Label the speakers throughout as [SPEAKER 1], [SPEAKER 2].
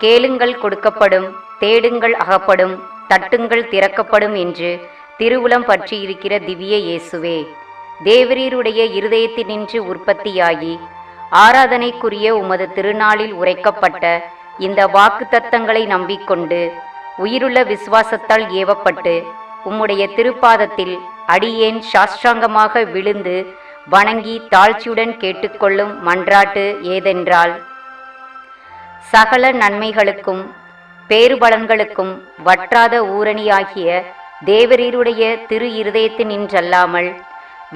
[SPEAKER 1] கேளுங்கள் கொடுக்கப்படும் தேடுங்கள் அகப்படும் தட்டுங்கள் திறக்கப்படும் என்று திருவுளம் பற்றியிருக்கிற திவ்ய இயேசுவே தேவரீருடைய இருதயத்தினின்று உற்பத்தியாகி ஆராதனைக்குரிய உமது திருநாளில் உரைக்கப்பட்ட இந்த வாக்குத்தத்தங்களை நம்பிக்கொண்டு உயிருள்ள விசுவாசத்தால் ஏவப்பட்டு உம்முடைய திருப்பாதத்தில் அடியேன் சாஷ்டாங்கமாக விழுந்து வணங்கி தாழ்ச்சியுடன் கேட்டுக்கொள்ளும் மன்றாட்டு ஏதென்றால் சகல நன்மைகளுக்கும் பேறுபலன்களுக்கும் வற்றாத ஊரணியாகிய தேவரீருடைய திரு இருதயத்தினின்றல்லாமல்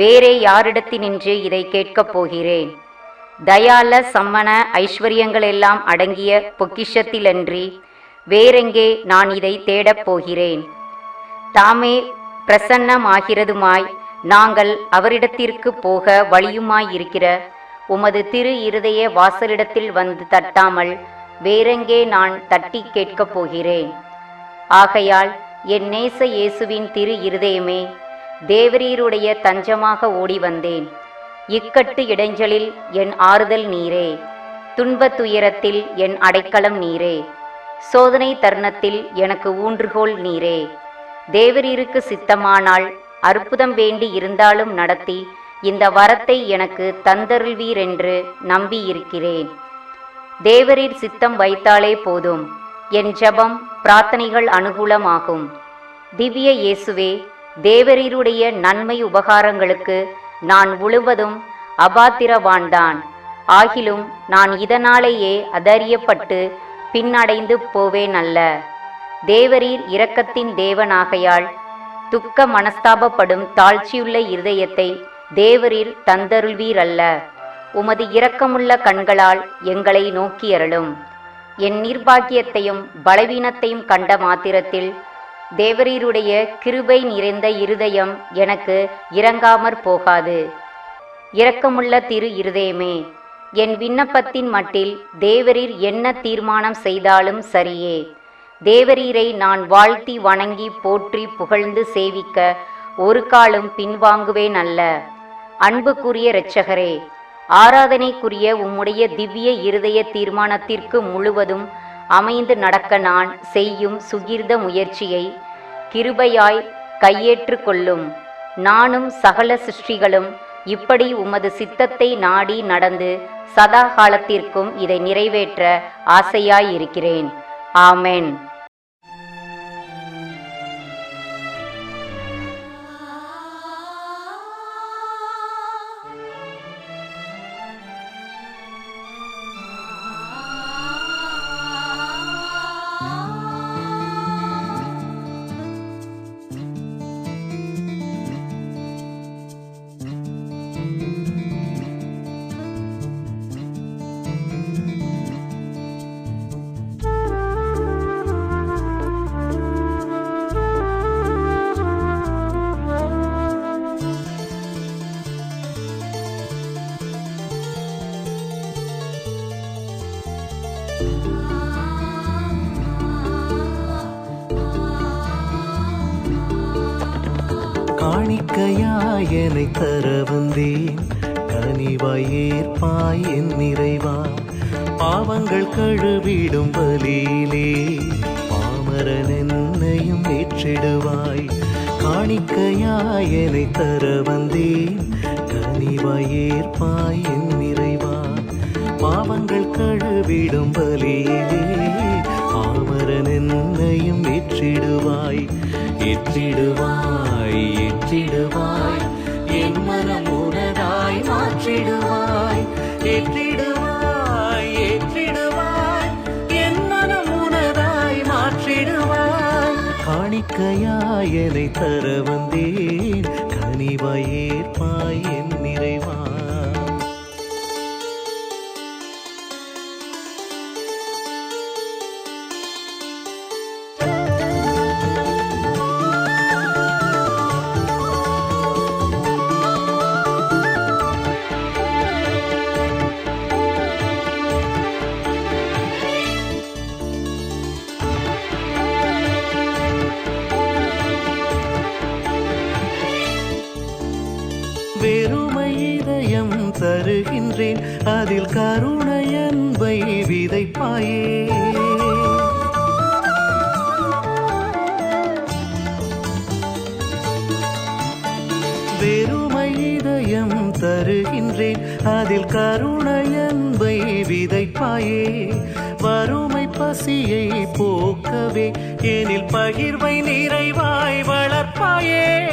[SPEAKER 1] வேறே யாரிடத்தினின்று இதை கேட்கப் போகிறேன். தயால சம்மன ஐஸ்வர்யங்களெல்லாம் அடங்கிய பொக்கிஷத்திலன்றி வேறெங்கே நான் இதை தேடப் போகிறேன். தாமே பிரசன்னமாகிறதுமாய் நாங்கள் அவரிடத்திற்கு போக வழியுமாயிருக்கிற உமது திரு இருதய வாசலிடத்தில் வந்து தட்டாமல் வேறெங்கே நான் தட்டி கேட்கப் போகிறேன்? ஆகையால் என் நேச இயேசுவின் திரு இருதயமே தேவரீருடைய தஞ்சமாக ஓடி வந்தேன் இக்கட்டு இடைஞ்சலில் என் ஆறுதல் நீரே துன்ப துயரத்தில் என் அடைக்கலம் நீரே சோதனை தருணத்தில் எனக்கு ஊன்றுகோல் நீரே. தேவரீருக்கு சித்தமானால் அற்புதம் வேண்டி இருந்தாலும் நடத்தி இந்த வரத்தை எனக்கு தந்தருள்வீரென்று நம்பியிருக்கிறேன். தேவரீர் சித்தம் வைத்தாலே போதும். என் ஜெபம் பிரார்த்தனைகள் அனுகூலமாகும். திவ்ய இயேசுவே தேவரீருடைய நன்மை உபகாரங்களுக்கு நான் முழுவதும் அபாத்திரவான்தான். ஆகிலும் நான் இதனாலேயே அதறியப்பட்டு பின்னடைந்து போவேன் அல்ல தேவரீர் இரக்கத்தின் தேவனாகையால் துக்க மனஸ்தாபப்படும் தாழ்ச்சியுள்ள இருதயத்தை தேவரீர் தந்தருள்வீரல்ல. உமது இரக்கமுள்ள கண்களால் எங்களை நோக்கியருளும். என் நிர்பாகியத்தையும் பலவீனத்தையும் கண்ட மாத்திரத்தில் தேவரீருடைய கிருபை நிறைந்த இருதயம் எனக்கு இறங்காமற் போகாது. இரக்கமுள்ள திரு இருதயமே என் விண்ணப்பத்தின் மட்டில் தேவரீர் என்ன தீர்மானம் செய்தாலும் சரியே. தேவரீரை நான் வாழ்த்தி வணங்கி போற்றி புகழ்ந்து சேவிக்க ஒரு காலும் பின்வாங்குவேன் அல்ல. அன்புக்குரிய இரட்சகரே ஆராதனைக்குரிய உம்முடைய திவ்ய இருதய தீர்மானத்திற்கு முழுவதும் அமைந்து நடக்க நான் செய்யும் சுகிர்த முயற்சியை கிருபையாய் கையேற்று கொள்ளும். நானும் சகல சிருஷ்டிகளும் இப்படி உமது சித்தத்தை நாடி நடந்து சதா காலத்திற்கும் இதை நிறைவேற்ற ஆசையாயிருக்கிறேன். ஆமென்.
[SPEAKER 2] காணிக்கையாய் தர வந்தேன். கனிவாய் ஏற்பாய் என் நிறைவா. பாவங்கள் கழுவிடும் பலியிலே பாமரன் என்னையும் ஏற்றிடுவாய். காணிக்கையாய் என்னை தர வந்தேன். கனிவாய் ஏற்பாய் என் நிறைவா. பாவங்கள் கழுவிடும் பலியிலே பாமரன் என்னையும் ஏற்றிடுவாய். ஏற்றிடுவாய் ஏற்றிடுவாய். என்னை தர வந்தே அதில் கருணை அன்பை விதைப்பாயே. வறுமை பசியை போக்கவே எனில் பகிர்வை நிறைவாய் வளர்ப்பாயே.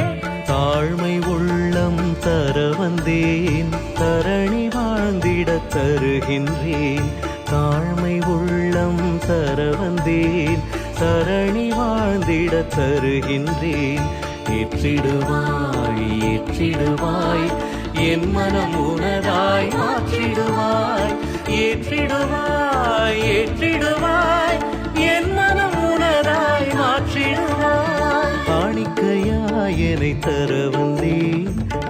[SPEAKER 2] தாழ்மை உள்ளம் தர வந்தேன் தரணி வாழ்ந்திட தருகின்றேன். தாழ்மை உள்ளம் தர வந்தேன் தரணி வாழ்ந்திட தருகின்றேன். ஏற்றிடுவாய் ஏற்றிடுவாய் என் மனம் உனதாய் மாற்றிடுவாய் ஏற்றிடுவாய் ஏற்றிடுவாய். என் மனம் உனதாய் மாற்றிடுவாய். காணிக்கையாய் என்னை தர வந்தே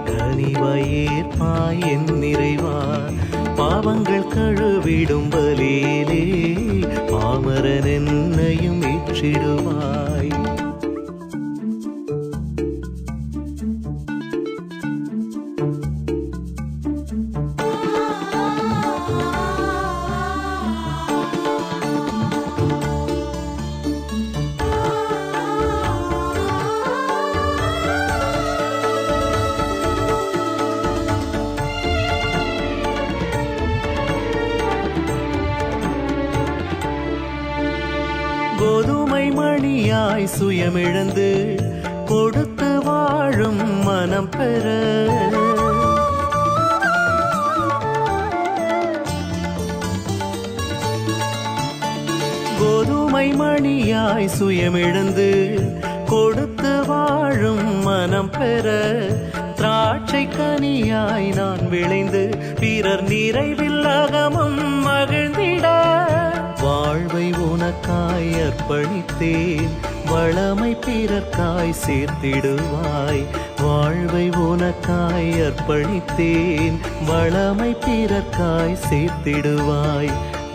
[SPEAKER 2] கனிவாய் ஏற்பாய் என் நிறைவா. பாவங்கள் கழுவிடும் பலியிலே பாமரன் என்னையும் ஏற்றிடுவாய் தாய் சுயமிழந்து கொடுத்து வாழும் மனம் பெற. கோதுமை மணியாய் சுயமிழந்து கொடுத்து வாழும் மனம் பெற. திராட்சை கனியாய் நான் விளைந்து பிறர் நிறைவில் அகமும் மகிழ்ந்திட. வாழ்வை உனக்காய் அர்ப்பணித்தேன். வளமை பிறர்க்காய் சேர்த்திடுவாய். வாழ்வை உனக்காய் அர்ப்பணித்தேன். வளமை பிறர்க்காய் சேர்த்திடுவாய்.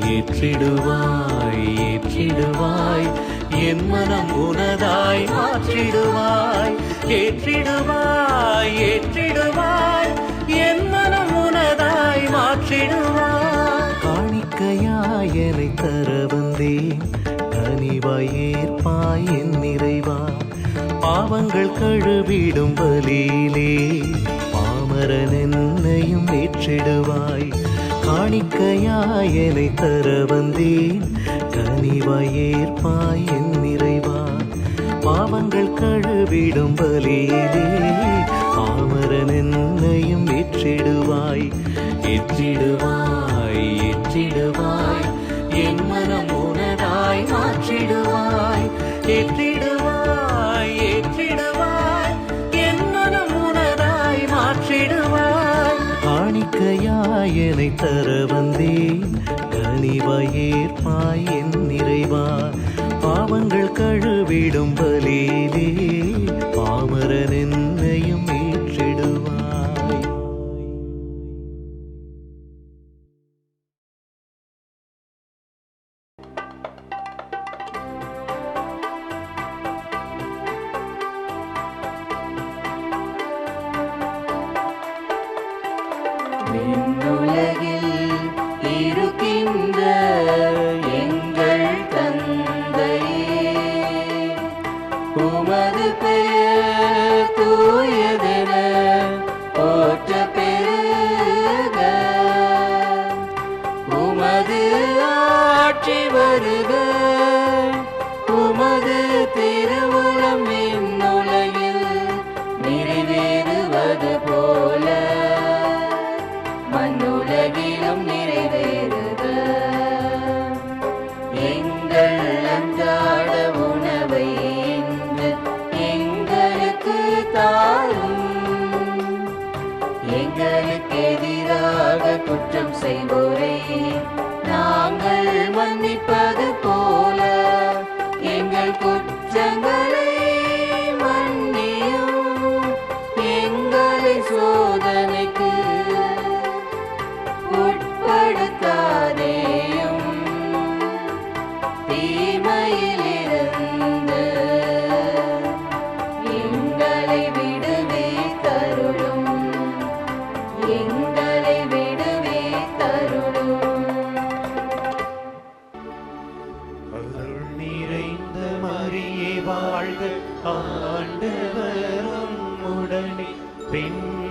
[SPEAKER 2] ஏற்றிடுவாய் ஏற்றிடுவாய். என் மனம் உனதாய் மாற்றிடுவாய். ஏற்றிடுவாய் ஏற்றிடுவாய். என் மனம் உனதாய் மாற்றிடுவாய். காணிக்கையாய் என்னை தர வந்தேன். கனிவாய் ஏற்பாய் என் நிறைவா? பாவங்கள் கழுவிடும் பலியிலே பாமரன் என்னையும் ஏற்றிடுவாய் காணிக்கையாய் என்னை தர வந்தேன். கனிவாய் ஏற்பாய் என் நிறைவா? பாவங்கள் கழுவிடும் பலியிலே பாமரன் என்னையும் ஏற்றிடுவாய் ஏற்றிடுவாய் ஏற்றிடுவாய். என் ஏற்றிடுவாய் ஏற்றிடுவாய் ஏற்றிடுவாய். என்னும் உணராய் மாற்றிடுவாய். காணிக்கையாய் என்னை தர வந்தேன். கனிவாய் ஏற்பாய் என் நிறைவா. பாவங்கள் கழுவிடும் பலியிலே
[SPEAKER 3] me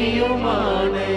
[SPEAKER 4] நித்தியுமான